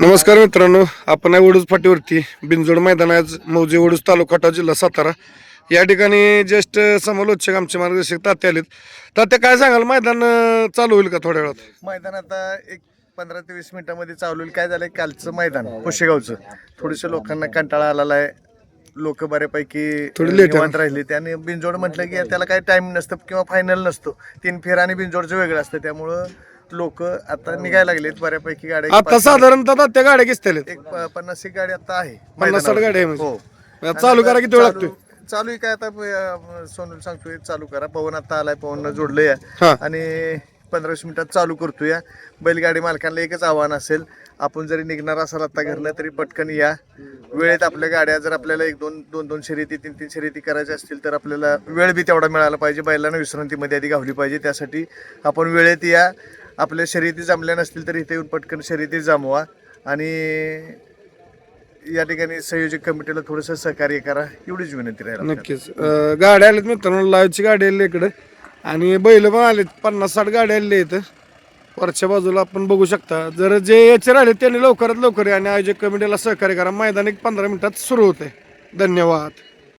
नमस्कार मित्रांनो आपण आहे वडूज फाटीवरती. बिनजोड मैदान आज. मौजे वडूज तालुका खटाव जिल्हा सातारा. या ठिकाणी ज्येष्ठ समालोचक आमचे मार्गदर्शक तात्या आलेत. तात्या काय सांगाल? मैदान चालू होईल का थोड्या वेळात? मैदान आता एक पंधरा ते वीस मिनिटांमध्ये चालू होईल. काय झालंय? कालचं मैदान पुशेगावचं. थोडेसे लोकांना कंटाळा आलेला आहे. लोक बऱ्यापैकी थोडी. निवांत राहिली त्याने बिनजोड म्हटलं की त्याला काही टाइम नसतं किंवा फायनल नसतो. तीन फेर आणि बिनजोडचं वेगळं असतं. त्यामुळं लोक आता निघायला लागलेत बऱ्यापैकी गाड्या. आता साधारणतः तात्या गाड्या किसतील एक प- पन्नास एक गाडी आता आहे. पन्नास साठ मैदानावर. गाड्या आहे म्हणजे. हो. चालू करा किती वेळ चालू- लागतोय? चालू आहे काय आता अं, सोनू सांगतोय चालू करा. पवन आता आलाय पवन जोडलंय. हा. आणि पंधरा वीस मिनिटात चालू करतोय. बैलगाडी मालकांना एकच आव्हान असेल आपण जरी निघणार असाल आता घरनं तरी पटकन या. वेळेत आपल्या गाड्या जर आपल्याला एक दोन दोन दोन शर्यती तीन तीन शर्यती करायच्या असतील तर आपल्याला वेळ बी तेवढा मिळाला पाहिजे. बैलांना विश्रांतीमध्ये आधी गावली पाहिजे. त्यासाठी आपण वेळेत या. आपल्या शर्यती जमल्या नसतील तर इथे येऊन पटकन शर्यती जमवा. आणि या ठिकाणी संयोजक कमिटीला थोडंसं सहकार्य करा एवढीच विनंती राहील नक्कीच. अं, गाड्या आल्यात मित्रांनो लाईव्हची गाडी आली इकडे. आणि बैल पण आलेत पन्नास साठ गाड्या आलेल्या इथं वरच्या बाजूला आपण बघू शकता. जर जे याचे राहिले त्यांनी लवकरात लवकर या आणि आयोजक कमिटीला सहकार्य करा. मैदान एक पंधरा मिनिटात सुरू होते धन्यवाद.